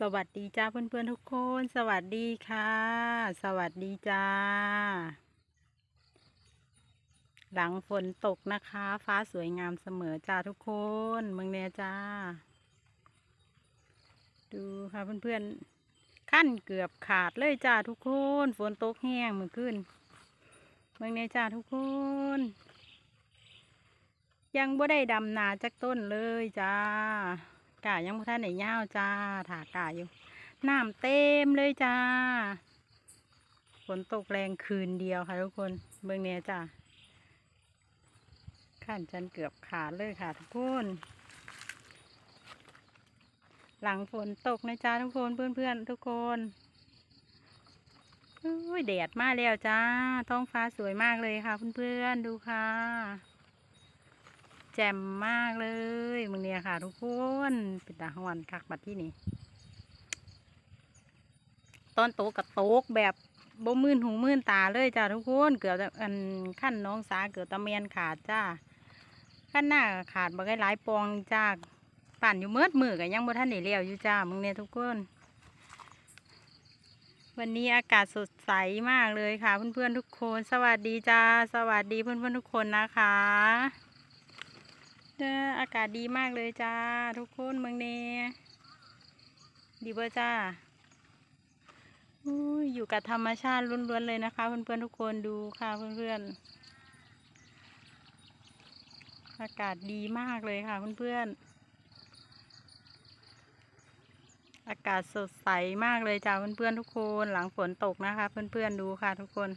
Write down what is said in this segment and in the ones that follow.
สวัสดีจ้าเพื่อนๆทุกคน สวัสดีค่ะ สวัสดีจ้า หลังฝนตกนะคะ ฟ้าสวยงามเสมอจ้าทุกคนเมืองเนียจ้า ดูค่ะเพื่อนๆขั้นเกือบขาดเลยจ้าทุกคน ฝนตกแห้งเมื่อคืนเมืองเนียจ้าทุกคน ยังบ่ได้ดำนาจักต้นเลยจ้า กายังบ่ทันได้ย่าวจ้าถากาอยู่น้ำเต็มเลยจ้าฝนตกแรงคืนเดียวค่ะทุกคนเบื้องเนี้ยจ้าขั้นจันเกือบขาดเลยค่ะทุกคนหลังฝนตกนะจ้าทุกคนเพื่อนๆทุกคนอุ้ยแดดมาแล้วจ้าท้องฟ้าสวยมากเลยค่ะเพื่อนๆดูค่ะ แจ่มมากเลยมึงเนี่ยค่ะ ทุกคนเป็นตาหอนคักบัดที่นี่ตอนโตกับโตกแบบบ่มื่นหูมื่นตาเลยจ้าทุกคนเกือบจะอันขั้นน้องสาเกือบตะเมียนขาดจ้าขั้นหน้าขาดบักหลายปองจ้าปั่นอยู่เมืดมือกันยังบ่ทันได้เลี้ยวอยู่จ้ามึงเนี่ยทุกคนวันนี้อากาศสดใสมากเลยค่ะ เพื่อนๆทุกคน สวัสดีจ้า สวัสดีเพื่อนๆทุกคนนะคะ เด้ออากาศดีมากเลยจ้า ทุกคนเมืองเนดีเบอร์จ้าอยู่กับธรรมชาติล้วนๆเลยนะคะ เพื่อนๆทุกคนดูค่ะเพื่อนๆ อากาศดีมากเลยค่ะเพื่อนๆ อากาศสดใสมากเลยจ้าเพื่อนๆทุกคนหลังฝนตกนะคะ เพื่อนๆดูค่ะทุกคน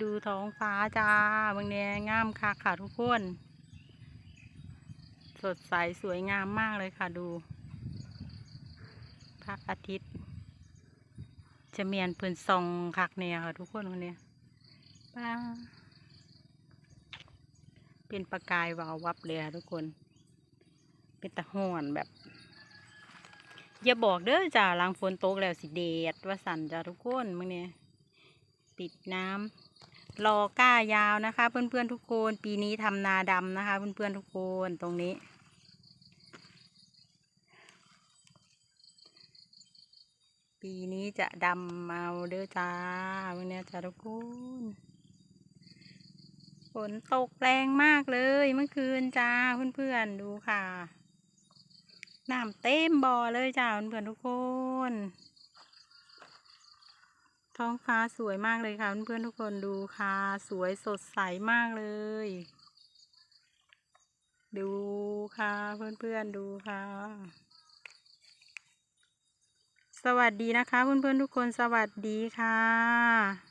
ดูท้องฟ้าจ้าเมืองเนงามค่ะค่ะทุกคน สดใสสวยงามมากเลยค่ะดูพระอาทิตย์จะเมียนเพื่นซองคักเนี่ยค่ะทุกคนคนนี้ป้าเป็นประกายวาววับเลยค่ะทุกคน เป็นตะห่อนแบบ อย่าบอกเด้อจ้าลังฝนตกแล้วสิเดดว่าสั่นจ้าทุกคนมึงเนี่ยปิดน้ำ รอก้ายาวนะคะ เพื่อนๆทุกคน ปีนี้ทำนาดำนะคะ เพื่อนๆทุกคนตรงนี้ ปีนี้จะดำเอาเด้อจ้าวันนี้จ้าทุกคนฝนตกแรงมากเลยเมื่อคืนจ้าเพื่อนๆดูค่ะน้ำเต็มบ่อเลยจ้าเพื่อนๆทุกคน ท้องฟ้าสวยมากเลยค่ะเพื่อนๆทุกคนดูค่ะ สวยสดใสมากเลย ดูค่ะเพื่อนๆดูค่ะ สวัสดีนะคะเพื่อนๆทุกคนสวัสดีค่ะ